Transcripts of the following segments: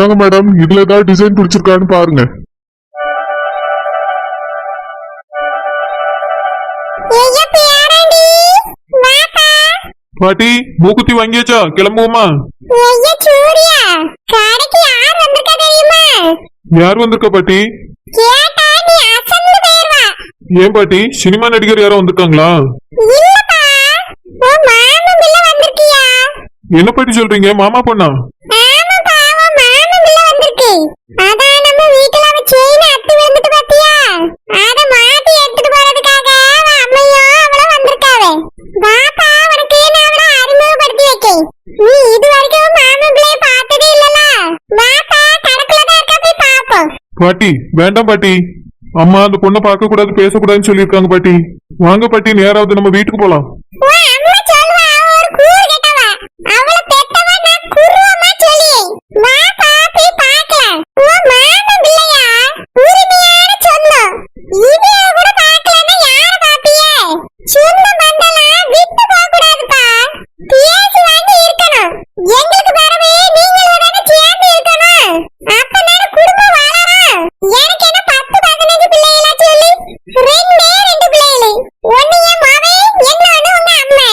இந்தாங்க மேடம் இதுல ஏதாவது டிசைன் பிடிச்சிருக்கான்னு பாருங்க. பாட்டி மூக்குத்தி வாங்கியாச்சா? கிளம்புவோமா? யார் வந்திருக்கா யார் பாட்டி? ஏன் பாட்டி? சினிமா நடிகர் யாரும் வந்திருக்காங்களா? என்ன பாட்டி சொல்றீங்க? மாமா பொண்ணா ஆமாப்பா உன் மாமன் பிள்ளை வந்திருக்கு அதான் நம்ம வீட்டுல அவ செயின் அத்து விழுந்துட்டு பாத்தியா? அத மாத்தி எடுத்துட்டு போறதுக்காக அவ அம்மையும் அவளும் வந்திருக்காவே. வாப்பா உனக்கு நான் அவளை அறிமுகப்படுத்தி வைக்கேன். நீ இது வரைக்கும் மாமன் பிள்ளைய பார்த்ததே இல்லல வாப்பா கணக்குல தான் இருக்கா போய் பாப்போம் பாட்டி வேண்டாம் பாட்டி. அம்மா அந்த பொண்ணை பார்க்க கூடாது பேசக்கூடாதுன்னு சொல்லியிருக்காங்க பாட்டி. வாங்க பாட்டி நேராவது நம்ம வீட்டுக்கு போலாம் உன் அம்மா சொல்லுவா அவ ஒரு கூறு கெட்டவ அவள பெத்தவ நான் குருவமா சொல்லி வாப்பா போய் பார்க்கலாம் உன் மாமன் பிள்ளையா உரிமையான சொந்தம் இது கூட பார்க்கலன்னா யார பாப்பியே சொந்தம் பந்தலாம் விட்டு போக கூடாதுப்பா பேசி வாங்கி இருக்கணும் எங்களுக்கு பிறவே நீங்களும் தானே சேர்ந்து இருக்கணும் அப்பதானே குடும்பம் வளரும் எனக்கு என்ன பத்து பதினஞ்சு பிள்ளைகளா சொல்லி ரெண்டே ரெண்டு பிள்ளைகளு ஒண்ணு என் மகன் இன்னொன்னு உங்க அம்மா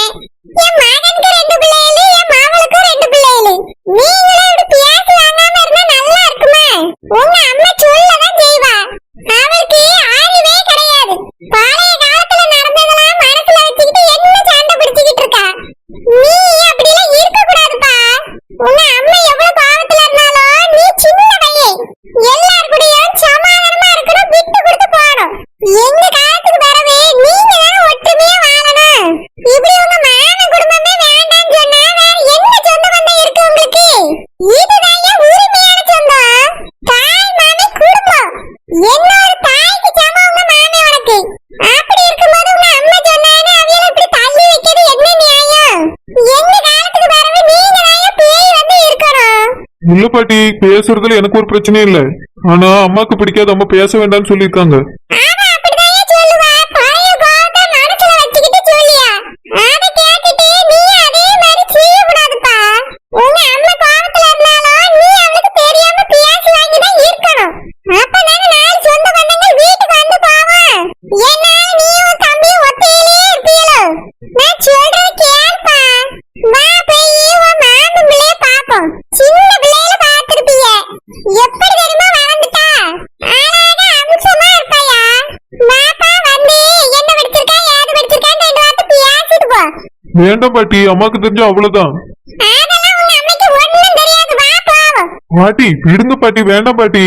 என் மகனுக்கு ரெண்டு பிள்ளைகளு என் மகளுக்கு ரெண்டு பிள்ளைகளு நீங்களும் இப்படி பேசி வாங்காம இருந்தா நல்லா இருக்குமா உங்க அம்மா சொல்லதான் செய்வா அவருக்கு அறிவே கிடையாது பழைய காலத்துல நடந்ததெல்லாம் மனசுல வச்சுக்கிட்டு என்ன சண்டை பிடிச்சுக்கிட்டு இருக்கா நீ அப்படிலாம் இருக்க கூடாதுப்பா உங்க அம்மா எவ்வளவு பாவத்துல இருந்தாலும் நீ சின்ன பையன் எல்லார் கூடயும் சமாதானமா இருக்கணும் விட்டு கொடுத்து போகணும் எங்க காலத்துக்கு பிறவே நீங்க தான் ஒற்றுமையா வாழணும் இப்படி உங்க மாமன் குடும்பமே வேண்டாம்னு சொன்னா வேற என்ன சொந்த பந்தம் இருக்கு உங்களுக்கு இதுதான் என் உரிமையான சொந்தம் தாய் மாமி குடும்பம் என்னோட தாய்க்கு சமம் உங்க மாமி உனக்கு அப்படி இருக்கும்போது உங்க அம்மா சொன்னானே அவியல இப்படி தள்ளி வைக்கிறது என்ன நியாயம் எங்க காலத்துக்கு பிறகு நீங்க தான் பேய் வந்து இருக்கணும் இல்ல பாட்டி பேசுறதுல எனக்கு ஒரு பிரச்சனையும் இல்ல. ஆனா அம்மாக்கு பிடிக்காத அம்மா பேச வேண்டாம்னு சொல்லியிருக்காங்க ஆமா அப்படிதான் சொல்லுவா பழைய கோவத்தை மனசுல வச்சுக்கிட்டு சொல்லியா அத கேட்டுட்டு நீ அதே மாதிரி செய்ய கூடாதுப்பா உங்க அம்மா கோவத்துல இருந்தாலும் நீ அவளுக்கு தெரியாம பேசி வாங்கி தான் இருக்கணும் அப்பதானே நாலு சொந்த பந்தங்கள் வீட்டுக்கு வந்து போவோம் என்னால நீயும் தம்பியும் ஒத்தையிலே இருப்பீங்களோ நான் சொல்றது கேள்ப்பா வா போய் உன் மாமன் பிள்ளைய பாப்போம் சின்ன பிள்ளையில பார்த்திருப்பீங்க எப்படி தெரியுமா வளர்ந்துட்டா அழகா அம்சமா இருப்பாயா மாப்பா வந்து என்ன படிச்சிருக்கா ஏது படிச்சிருக்கான்னு ரெண்டு வார்த்தை பேசிட்டு போ வேண்டாம் பாட்டி அம்மாக்கு தெரிஞ்சா அவ்வளவுதான். பாட்டி விடுங்க பாட்டி வேண்டாம் பாட்டி.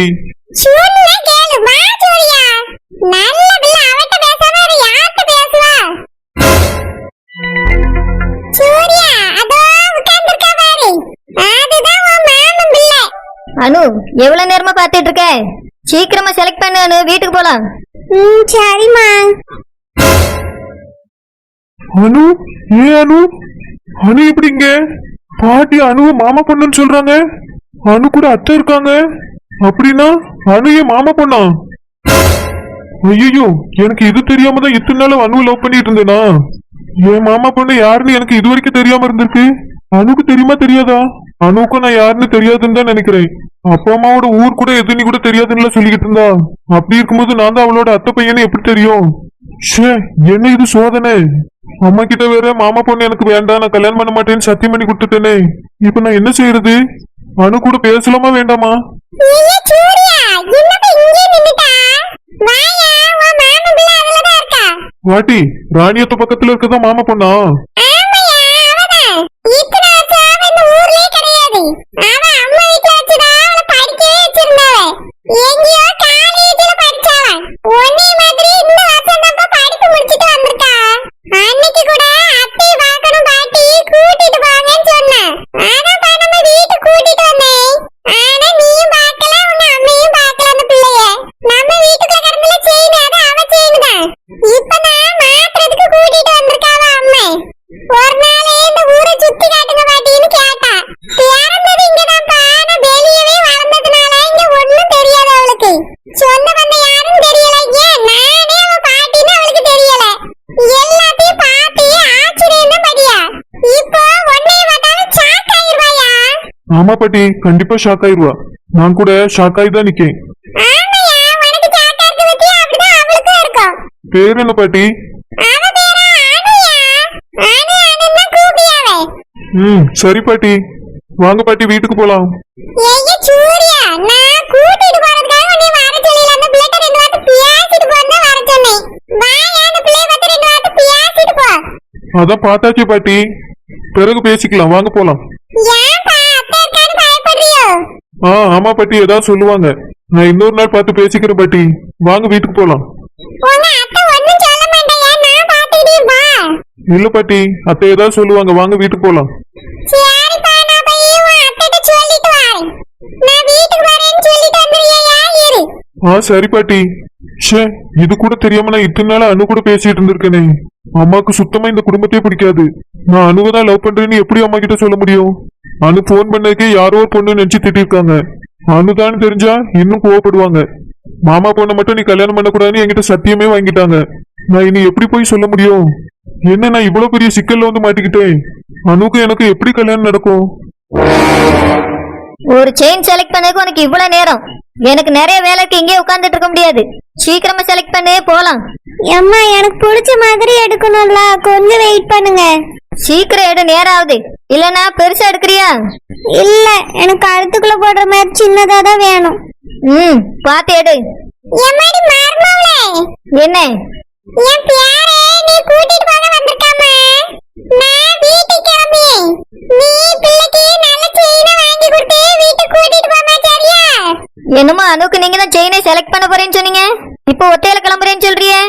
அனு எவ்வளவு நேரமா பாத்துட்டு இருக்க? சீக்கிரமா செலக்ட் பண்ணு அனு. வீட்டுக்கு போலாம். ம் சரிம்மா. அனு ஏ அனு? அனு எப்படிங்க? பாட்டி அனுவ மாமா பொண்ணுன்னு சொல்றாங்க. அனு கூட அத்தை இருக்காங்க. அப்படின்னா அனு ஏன் மாமா பொண்ணா? ஐயோ எனக்கு இது தெரியாம தான் இத்தனை நாள் அனு லவ் பண்ணிட்டு இருந்தேனா? என் மாமா பொண்ணு யாருன்னு எனக்கு இது வரைக்கும் தெரியாம இருந்திருக்கு. அனுக்கு தெரியுமா தெரியாதா? அனுக்கும் நான் யாருன்னு தெரியாதுன்னு தான் நினைக்கிறேன். அப்பா அம்மாவோட ஊர் கூட எதுன்னு கூட தெரியாதுன்னு சொல்லிக்கிட்டு இருந்தா? அப்படி இருக்கும்போது நான் தான் அவளோட அத்தை பையனை எப்படி தெரியும்? ஷே என்ன இது சோதனை? அம்மா கிட்ட வேற மாமா பொண்ணு எனக்கு வேண்டாம் நான் கல்யாணம் பண்ண மாட்டேன்னு சத்தியம் பண்ணி கொடுத்துட்டேனே. இப்ப நான் என்ன செய்யறது? அனு கூட பேசலாமா வேண்டாமா? வாட்டி ராணியத்த பக்கத்துல இருக்கதா மாமா பொண்ணா ஆமாய்யா, அவதான். இத்தனை வருஷம் அவ இந்த ஊர்லயே கிடையாது. அவ அம்மா வீட்ல வச்சுதான் அவளை படிக்கவே வச்சிருந்தாவ. எங்கேயோ காலேஜ்ல படிச்சாவ. உன்னைய மாதிரி இந்த வருஷம்தான்ப்பா படிப்பு முடிச்சிட்டு வந்திருக்கா. அன்னைக்கு கூட அத்தையை பார்க்கணும் பாட்டி, கூட்டிட்டு போங்கன்னு சொன்னா. அதான்ப்பா நம்ம வீட்டுக்கு கூட்டிட்டு வந்தேன். ஆனா நீயும் பார்க்கல, உங்க அம்மையும் பார்க்கல அந்த பிள்ளைய. நம்ம வீட்டுக்குள்ள கிடந்துல செயின், அது அவ செயின் தான். இப்பதான் மாத்துறதுக்கு கூட்டிட்டு வந்திருக்காவ அம்மா ஒரு நாள் இந்த ஊரை சுத்தி காட்டுங்க பாட்டின்னு கேட்டா பிறந்தது இங்கதான்ப்பா ஆனா வெளியவே வளர்ந்ததுனால இங்க ஒண்ணும் தெரியாது அவளுக்கு சொந்த பந்தம் யாரும் தெரியல ஏன் நானே அவ பாட்டின்னு அவளுக்கு தெரியல எல்லாத்தையும் பார்த்து ஆச்சரியம் தான் படியா இப்போ உன்னைய பார்த்தாலும் ஷாக் ஆயிருவாயா ஆமா பாட்டி கண்டிப்பா ஷாக் ஆயிருவா. நான் கூட ஷாக்காய் தான் நிக்கேன். பேர் என்ன பாட்டி? ம் சரி பாட்டி. வாங்க பாட்டி வீட்டுக்கு போலாம். அதான் பார்த்தாச்சு பாட்டி. பிறகு பேசிக்கலாம். வாங்க போலாம். ஆ ஆமா பாட்டி ஏதாவது சொல்லுவாங்க. நான் இன்னொரு நாள் பார்த்து பேசிக்கிறேன் பாட்டி. வாங்க வீட்டுக்கு போலாம். இல்ல பாட்டி அத்தை ஏதாவது சொல்லுவாங்க. வாங்க வீட்டுக்கு போலாம். ஆ சரி பாட்டி. ஷே இது கூட தெரியாம நான் இத்தனை நாள் அனு கூட பேசிட்டு இருந்திருக்கேனே. அம்மாக்கு சுத்தமா இந்த குடும்பத்தையே பிடிக்காது. நான் அனுவை தான் லவ் பண்றேன்னு எப்படி அம்மா கிட்ட சொல்ல முடியும்? அனு ஃபோன் பண்ணதுக்கே யாரோ ஒரு பொண்ணு நினைச்சு திட்டிருக்காங்க. அனுதான் தெரிஞ்சா இன்னும் கோவப்படுவாங்க. மாமா பொண்ணை மட்டும் நீ கல்யாணம் பண்ணக்கூடாதுன்னு என்கிட்ட சத்தியமே வாங்கிட்டாங்க. நான் இனி எப்படி போய் சொல்ல முடியும்? என்ன நான் இவ்வளவு பெரிய சிக்கல்ல வந்து மாட்டிக்கிட்டேன்? அனுக்கு எனக்கு எப்படி கல்யாணம் நடக்கும்? ஒரு செயின் செலக்ட் பண்ணதுக்கு உனக்கு இவ்வளவு நேரம். எனக்கு நிறைய வேலைக்கு இங்கே உட்கார்ந்துட்டு இருக்க முடியாது. சீக்கிரமா செலக்ட் பண்ணு போலாம். அம்மா எனக்கு பிடிச்ச மாதிரி எடுக்கணும்ல. கொஞ்சம் வெயிட் பண்ணுங்க. சீக்கிரம் எடு நேரம் ஆகுது இல்லனா பெருசா எடுக்கிறியா? இல்ல எனக்கு கழுத்துக்குள்ள போடுற மாதிரி சின்னதா தான் வேணும். ம் பார்த்து எடு. எம்மாடி மர்மவளே என்ன? என் பியாரே நீ கூட்டிட்டு போக வந்திருக்காமா? நான் வீட்டுக்கு கிளம்பி நீ பிள்ளைக்கு நல்ல செயினை வாங்கி கொடுத்து வீட்டுக்கு கூட்டிட்டு போமா சரியா? என்னமோ அனுக்கு நீங்க தான் செயினை செலக்ட் பண்ண போறேன்னு சொன்னீங்க இப்போ ஒத்தையில கிளம்புறேன்னு சொல்றியே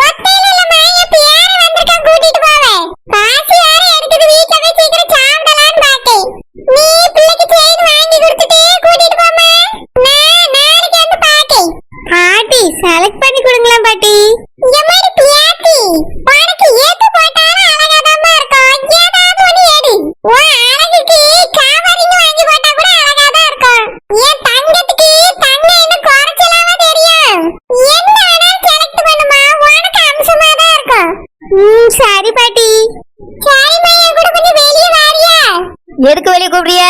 ஒத்தையில இல்லம்மா என் பியார வந்திருக்கான் கூட்டிட்டு போவேன் காசு யார எடுத்துட்டு வீட்டுல போய் சீக்கிரம் சாப்பிடலான்னு பார்த்தேன் நீ பிள்ளைக்கு செயின் வாங்கி கொடுத்துட்டு கூட்டிட்டு போமா நான் நாளைக்கு வந்து பாக்கேன் பாட்டி செலக்ட் பண்ணி கொடுங்களேன் பாட்டி எம்மாடி பியாத்தி உனக்கு எது போட்டாலும் அழகாதாம்மா இருக்கும் ஏதாவது ஒண்ணு எடு உன் அழகுக்கு காவரிங்க வாங்கி போட்டா கூட அழகாதான் இருக்கும் என் தங்கத்துக்கு தங்க இன்னும் குறைச்சலாம தெரியும் என்ன வேணாலும் செலக்ட் பண்ணுமா உனக்கு அம்சமா தான் இருக்கும் ம் சரி பாட்டி சரிம்மா என் கூட கொஞ்சம் வெளியே வாரியா எதுக்கு வெளியே கூப்பிடுறிய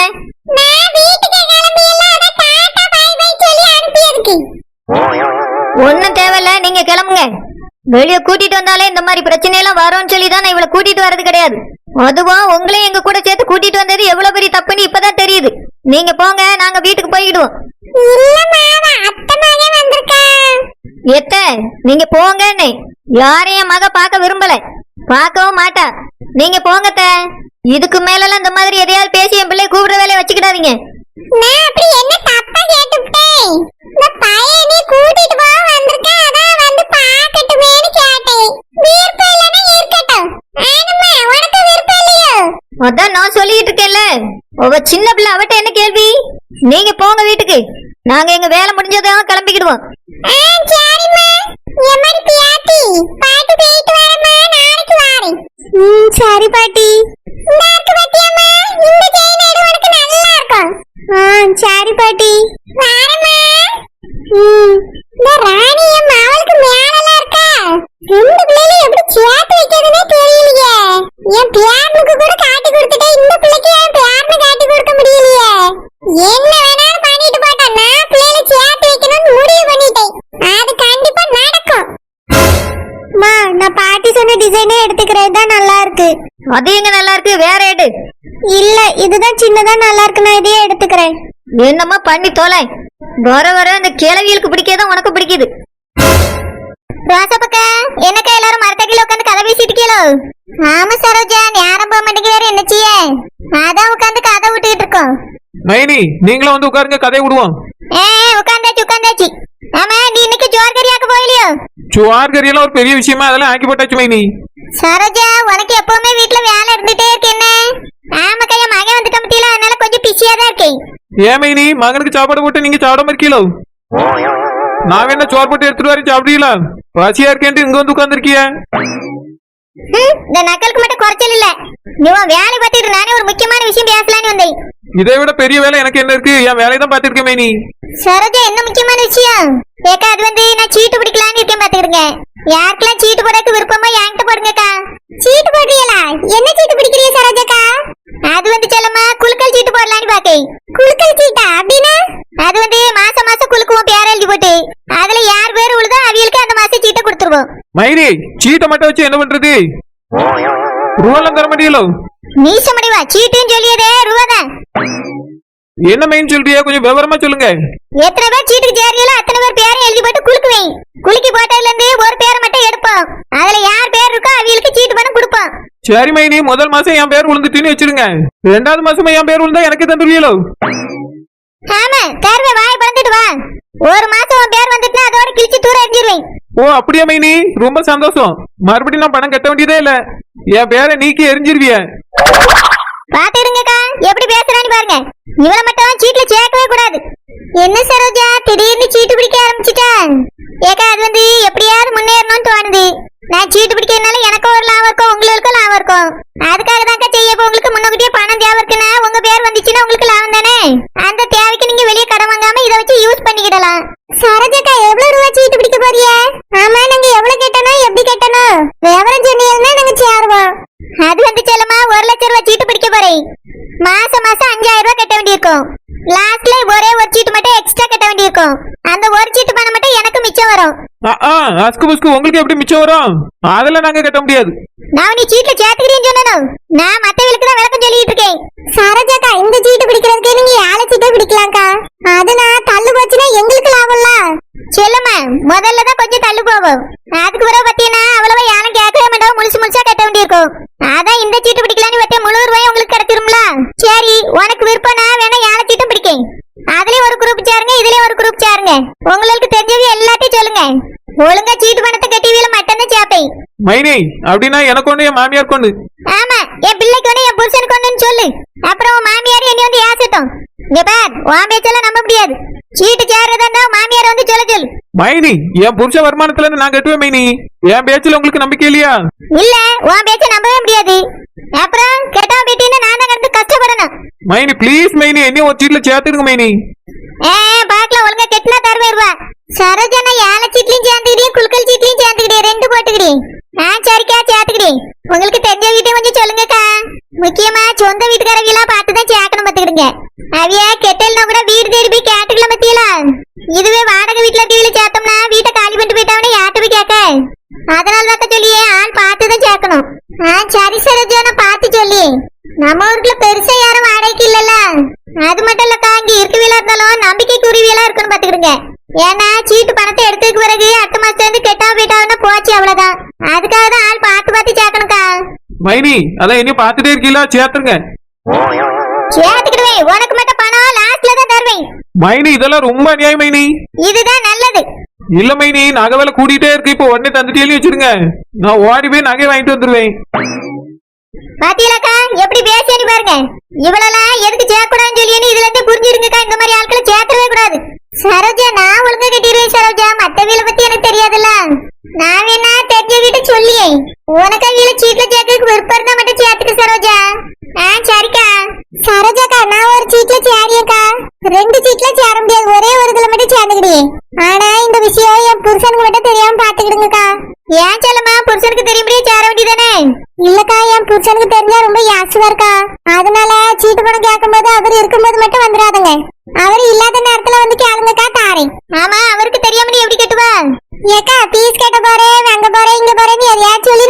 ஒன்னும் தேவையில்ல நீங்க கிளம்புங்க. வெளிய கூட்டிட்டு வந்தாலே இந்த மாதிரி பிரச்சனை எல்லாம் வரும்னு சொல்லி தான் இவளை கூட்டிட்டு வர்றது கிடையாது. அதுவும் உங்களையும் எங்க கூட சேர்த்து கூட்டிட்டு வந்தது எவ்வளவு பெரிய தப்புன்னு இப்பதான் தெரியுது. நீங்க போங்க நாங்க வீட்டுக்கு போய்கிடுவோம் எத்த நீங்க போங்கன்னு. யாரையும் மக பார்க்க விரும்பல. பார்க்கவும் மாட்டா. நீங்க போங்க அத்தை. இதுக்கு மேலலாம் இந்த மாதிரி எதையாவது பேசி என் பிள்ளை கூப்பிடுற வேலையை வச்சுக்கிடாதீங்க. நான் அப்படி என்ன தப்பா கேட்டுவிட்டேன் இந்த பையனை கூட்டிட்டு போக வந்திருக்கேன் அதான் வந்து பார்க்கட்டுமேன்னு கேட்டேன். விருப்பம் இல்லைன்னா இருக்கட்டும். ஆனம்மா உனக்கு விருப்பம் இல்லையோ? அதான் நான் சொல்லிட்டு இருக்கேன்ல. அவ சின்ன பிள்ளை அவட்ட என்ன கேள்வி? நீங்க போங்க வீட்டுக்கு. நாங்க எங்க வேலை முடிஞ்சதான் கிளம்பிக்கிடுவோம். ஆ சரிம்மா. எம்மாடி பியாத்தி பாட்டு போயிட்டு வரேம்மா நாளைக்கு வாரேன். ம் சரி பாட்டி. வரேம்மா. ம். இந்த ராணி அம்மா அவளுக்கு மேலலாம் இருக்கா? ரெண்டு பிள்ளைகளும் எப்படி சேர்த்து வைக்கிறதுனே தெரியலையே. என் பியானுக்கு கூட காட்டி கொடுத்துட்டேன் இந்த பிள்ளைக்கு என் பியார்னு காட்டி கொடுக்க முடியலையே. என்ன வேணாலும் பண்ணிட்டு போட்டா நான் பிள்ளைகளை சேர்த்து வைக்கணும்னு முடிவு பண்ணிட்டேன். அது கண்டிப்பா நடக்கும். மா நான் பாட்டி சொன்ன டிசைனே எடுத்துக்கிறது தான் நல்லா இருக்கு. அது எங்க நல்லா இருக்கு? வேற எடு. இல்ல இதுதான் சின்னதா நல்லா இருக்கு நான் இதையே எடுத்துக்கிறேன். என்னம்மா பண்ணி தோலை? வர வர இந்த கிழவிகளுக்கு பிடிக்காதான் உனக்கு பிடிக்குது. ரோசப்பக்க என்னக்கா எல்லாரும் மரத்தடியில உட்காந்து கதை பேசிட்டு ஆமா சரோஜா நேரம் போக வேற என்ன செய்ய? அதான் உட்காந்து கதை விட்டுக்கிட்டு இருக்கோம். நைனி நீங்களும் வந்து உட்காருங்க கதை விடுவோம். ஏ உட்காந்தாச்சு உட்காந்தாச்சு. ஆமா நீ இன்னைக்கு ஜோர் கறியாக்க போயிலையோ சுவார் கறியெல்லாம் ஒரு பெரிய விஷயமா அதெல்லாம் ஆக்கி போட்டாச்சு மைனி சரோஜா உனக்கு எப்பவுமே வீட்ல வேலை இருந்துட்டே இருக்கு என்ன? ஆமா கையா மகன் வந்துட்ட முடியல அதனால கொஞ்சம் பிஸியா தான் இருக்கேன். ஏன் மைனி? மகனுக்கு சாப்பாடு போட்டு நீங்க சாப்பிடாம இருக்கீங்களோ நான் வேணா சோறு போட்டு எடுத்துட்டு வரேன் சாப்பிடுறீங்களா பசியா இருக்கேன்ட்டு இங்க வந்து உட்காந்துருக்கிய இந்த நக்கலுக்கு மட்டும் குறைச்சல் இல்ல. நீ வேலை பார்த்துட்டு நானே ஒரு முக்கியமான விஷயம் பேசலான்னு வந்தேன். இதை விட பெரிய வேலை எனக்கு என்ன இருக்கு? என் வேலையை தான் பார்த்திருக்கேன் மைனி. சரோஜா என்ன முக்கியமான விஷயம்? ஏக்கா அது வந்து நான் சீட்டு பிடிக்கலான்னு இருக்கேன் பாத்துக்கிடுங்க யாருக்கெல்லாம் சீட்டு போடக்கு விருப்பமோ என்கிட்ட போடுங்கக்கா சீட்டு போடுறீங்களா என்ன சீட்டு பிடிக்கிறீங்க சரோஜாக்கா அது வந்து சொல்லம்மா குலுக்கல் சீட்டு போடலான்னு பாக்கேன் குலுக்கல் சீட்டா அப்படின்னா அது மைனி சீட்டை மட்டும் வச்சு என்ன பண்றது? ரூபாலாம் தர மாட்டீங்களோ? மீச முடிவா? சீட்டுன்னு சொல்லியதே ரூபாதான் என்ன மைன் சொல்றியா? கொஞ்சம் விவரமா சொல்லுங்க. எத்தனை பேர் சீட்டுக்கு சேரீங்களோ அத்தனை பேர் பேரையும் எழுதி போட்டு குலுக்குவேன். குலுக்கி போட்டதுல இருந்து ஒரு பேரை மட்டும் எடுப்போம். அதுல யார் பேர் இருக்கோ அவங்களுக்கு சீட்டு பணம் கொடுப்போம். சரி மைனி முதல் மாசம் என் பேர் விழுந்துட்டுன்னு வச்சிருங்க. ரெண்டாவது மாசமா என் பேர் விழுந்தா எனக்கு தந்துருவீங்களோ? ஆமா தருவே வாய் பறந்துட்டு வா. ஒரு மாசம் உன் பேர் வந்துட்டுனா அதோட கிழிச்சு தூர எறிஞ்சிருவேன். ஓ அப்படியா மைனி? ரொம்ப சந்தோஷம். மறுபடியும் நான் பணம் கட்ட வேண்டியதே இல்ல. என் பேரை நீக்கி எரிஞ்சிருவிய. பாத்துடுங்கக்கா எப்படி பேசுறான்னு பாருங்க. இவள மட்டும் சீட்ல சேர்க்கவே கூடாது. என்ன சரோஜா? திடீர்னு சீட்டு பிடிக்க ஆரம்பிச்சிட்டா? ஏக்கா அது வந்து எப்படியாவது முன்னேறணும்னு தோணுது நான் சீட்டு பிடிக்கிறதுனால எனக்கும் ஒரு லாபம் இருக்கும் உங்களுக்கும் லாபம் இருக்கும் அதுக்காக தான்க்கா செய்ய இப்ப உங்களுக்கு முன்னக்கூட்டியே பணம் தேவை இருக்குன்னா உங்க பேர் வந்துச்சுன்னா உங்களுக்கு லாபம் தானே அந்த தேவைக்கு நீங்க வெளியே கடன் வாங்காம இதை வச்சு யூஸ் பண்ணிக்கிடலாம் சரோஜாக்கா எவ்வளவு ரூபா சீட்டு பிடிக்க போறிய ஆமா நாங்க எவ்வளவு கேட்டணும் எப்படி கேட்டணும் விவரம் சொன்னீங்கன்னா நாங்க சேருவோம் அது வந்து செல்லமா ஒரு லட்சம் ரூபாய் சீட்டு பிடிக்க போறேன் மாசம் மாசம் அஞ்சாயிரம் ரூபாய் கட்ட வேண்டியிருக்கும் லாஸ்ட்ல ஒரே ஒரு சீட்டு மட்டும் எக்ஸ்ட்ரா கட்ட வேண்டியிருக்கும் அந்த ஒரு சீட்டு பணம் மட்டும் எனக்கு மிச்சம் வரும் அஸ்கு புஸ்கு உங்களுக்கு எப்படி மிச்சம் வரும்? அதெல்லாம் நாங்க கட்ட முடியாது. நான் நீ சீட்ல சேர்த்துக்கிறேன்னு சொன்னனும் நான் மத்தவங்களுக்கு தான் விளக்கம் சொல்லிட்டு இருக்கேன். சரோஜாக்கா இந்த சீட்டு பிடிக்கிறதுக்கு நீங்க ஏழை சீட்டே பிடிக்கலாம்க்கா? அது நான் தள்ளு போச்சுன்னா எங்களுக்கு லாபம்ல சொல்லுமா முதல்ல தான் கொஞ்சம் தள்ளு போவோம். அதுக்கு பிறகு பார்த்தீங்கன்னா அவ்வளவா யாரும் கேட்கவே மாட்டோம். முழுசு முழுசா கட்ட வேண்டியிருக்கும். அதான் இந்த சீட்டு பிடிக்கலான்னு பார்த்தே முழு ரூபாய் உங்களுக்கு கிடைச்சிரும்ல. சரி உனக்கு விருப்பம்னா வேணா யானை சீட்டும் பிடிக்கேன். அதுலயும் ஒரு குரூப் சேருங்க இதுலயும் ஒரு குரூப் சேருங்க. உங்களுக்கு தெரிஞ்சது எல்லாத்தையும் சொல்லுங்க. ஒழுங்கா சீட்டு பணத்தை கட்டி வீல மட்டும்தான் சேப்பேன் மைனி அப்படின்னா எனக்கு ஒண்ணு என் மாமியார் கொண்டு ஆமா என் பிள்ளைக்கு ஒண்ணு என் புருஷனுக்கு ஒண்ணுன்னு சொல்லு. அப்புறம் உன் மாமியார் என்னை வந்து ஏசட்டும். இங்க பார் உன் பேச்செல்லாம் நம்ப முடியாது. சீட்டு சேர்றதா மாமியார் வந்து சொல்ல சொல்லு. மைனி என் புருஷ வருமானத்துல இருந்து நான் கட்டுவேன் மைனி. என் பேச்சுல உங்களுக்கு நம்பிக்கை இல்லையா? இல்ல உன் பேச்ச நம்பவே முடியாது. அப்புறம் கெட்டா பேட்டின்னு நான் தான் கடந்து கஷ்டப்படணும். மைனி ப்ளீஸ் மைனி. என்னையும் ஒரு சீட்ல சேர்த்துடுங்க மைனி. ஏ பாக்கலாம் ஒழுங்கா கெட்டினா தருவேன் சரோஜனா ஏழை சீட்லயும் சேர்ந்துக்கிட்டே குலுக்கல் சீட்லையும் சேர்ந்துக்கிறேன் ரெண்டு போட்டுக்கிட்டே ஆ சரிக்கா சேர்த்துக்கிட்டே உங்களுக்கு தெரிஞ்ச வீட்டை கொஞ்சம் சொல்லுங்கக்கா. முக்கியமா சொந்த வீட்டுக்காரங்க பார்த்து தான் சேர்க்கணும் பாத்துக்கிடுங்க அவிய கெட்டல்னா கூட வீடு தேடி கேட்டுக்கலாம் பத்தியல இதுவே வாடகை வீட்டுல டிவில சேர்த்தோம்னா வீட்டை காலி பண்ணிட்டு போயிட்டாவனே யார்கிட்ட போய் கேட்க? அதனால தான் சொல்லியே ஆள் பார்த்து தான் சேர்க்கணும். ஆ சரி சரோஜா பார்த்து சொல்லி நம்ம ஊருக்குள்ள பெருசா யாரும் வாடகைக்கு இல்லல்ல. அது மட்டும் இல்லக்கா இங்க இருக்கவியலா இருந்தாலும் நம்பிக்கை குருவியெல்லாம் இருக்கணும் பாத்துக்கிடுங்க ஏன்னா சீட்டு பணத்தை எடுத்ததுக்கு பிறகு அடுத்த மாசத்துல இருந்து கெட்டாம போயிட்டாங்கன்னா போச்சு அவ்வளவுதான். அதுக்காக தான் ஆள் பார்த்து பார்த்து சேர்க்கணும்க்கா. மைனி அதான் என்னையும் பார்த்துட்டே இருக்கீங்களா? சேர்த்துருங்க. சேர்த்துக்கிடுவேன். உனக்கு மட்டும் பணம் லாஸ்ட்ல தான் தருவேன். மைனி இதெல்லாம் ரொம்ப அநியாயம் மைனி. இதுதான் நல்லது. இல்ல மைனி நகை விலை கூட்டிட்டே இருக்கு. இப்போ உடனே தந்துட்டேன்னு வச்சிருங்க நான் ஓடி போய் நகை வாங்கிட்டு வந்துருவேன். பாத்தீங்களாக்கா? எப்படி பேசியன்னு பாருங்க. இவ்வளவுலாம் எதுக்கு சேர்க்கூடாதுன்னு சொல்லி இதுல இருந்து புரிஞ்சிருங்கக்கா. இந்த மாதிரி ஆட்களை சேர்க்கவே கூடாது சரோஜா நான் ஒழுங்கா கட்டிடுவேன் சரோஜா மத்த வீல பத்தி எனக்கு தெரியாதுல்ல நான் வேணா தெரிஞ்ச வீட்டை சொல்லியே உனக்கு வீல சீட்ல சேர்க்கறதுக்கு விருப்பம் இருந்தா மட்டும் சேர்த்துக்க சரோஜா ஆ சரிக்கா சரோஜாக்கா நான் ஒரு சீட்ல சேரியக்கா ரெண்டு சீட்ல சேர முடியாது ஒரே ஒரு இதுல மட்டும் சேர்ந்துக்கிடியே ஆனா இந்த விஷயம் என் புருஷனுக்கு மட்டும் தெரியாம பாத்துக்கிடுங்கக்கா ஏன் சொல்லுமா புருஷனுக்கு தெரியும்படியே சேர வேண்டியதானே புருஷனுக்கு தெரிஞ்சா ரொம்ப யாசுவா இருக்கா? அதனால சீட்டு பணம் கேட்கும்போது அவர் இருக்கும்போது மட்டும் வந்துடாதுங்க. அவர் இல்லாத நேரத்துல வந்து கேளுங்கக்கா தாரேன். ஆமா அவருக்கு தெரியாம நீ எப்படி கட்டுவா ஏக்கா பீஸ் கட்ட போறேன் அங்க போறேன் இங்க போறேன்னு எதையாச்சும் சொல்லி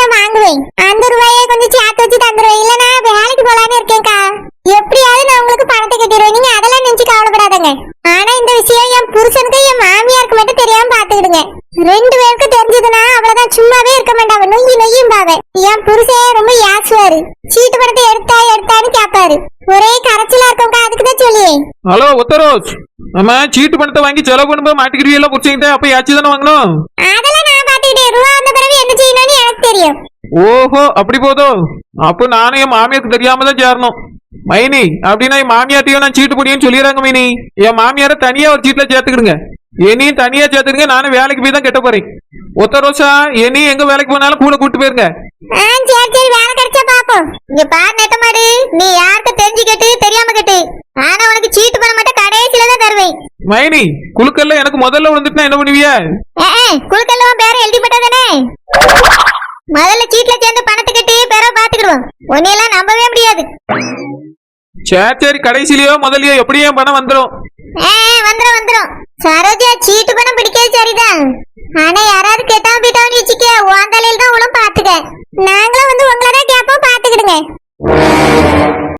ஹலோ உத்தரோஸ் நம்ம சீட்டு பணத்தை வாங்கி செலவு பண்ணும்போது மாட்டிக்கிடுவீங்களா புடிச்சிக்கிட்டே அப்ப யாச்சு தானே வாங்கணும்? அதெல்லாம் நான் பாத்துக்கிட்டேன் ரூபா வந்த பிறகு என்ன செய்யணும்னு எனக்கு தெரியும். ஓஹோ அப்படி போதோ. அப்போ நானும் என் மாமியாருக்கு தெரியாம தான் சேரணும். மைனி அப்படின்னா என் மாமியார்ட்டையும் நான் சீட்டு போடியேன்னு சொல்லிடுறாங்க மைனி. என் மாமியாரை தனியா ஒரு சீட்ல சேர்த்துக்கிடுங்க. என்னையும் தனியா சேர்த்துடுங்க நானும் வேலைக்கு போய் தான் கெட்ட போறேன். ஒத்த ரோசா என்னையும் எங்க வேலைக்கு போனாலும் கூட கூட்டு போயிருங்க. சரி சரி வேலை கிடைச்சா பாப்போம் இங்க பாரு நெட்டமாடு. நீ யாருக்கு தெரிஞ்சு கட்டு தெரியாம கட்டு. மைனி குலுக்கல்ல எனக்கு முதல்ல விழுந்துட்டா என்ன பண்ணுவிய? குழுக்கல்ல பேர எழுதி போட்டதானே முதல்ல சீட்ல சேர்ந்து பணத்தை கட்டி பேர பாத்துக்கிடுவோம் உன்னையெல்லாம் நம்பவே முடியாது. சரி சரி கடைசிலயோ முதல்லயோ எப்படியோ பணம் வந்துடும் வந்துடும் வந்துடும் சரோஜா சீட்டு பணம் பிடிக்கவே சரிதான். ஆனா யாராவது கெட்டாம போயிட்டான்னு வச்சுக்க உன் தலையில தான் உளும் பாத்துக்க நாங்களும் வந்து உங்களதான் கேப்போம் பாத்துக்கிடுங்க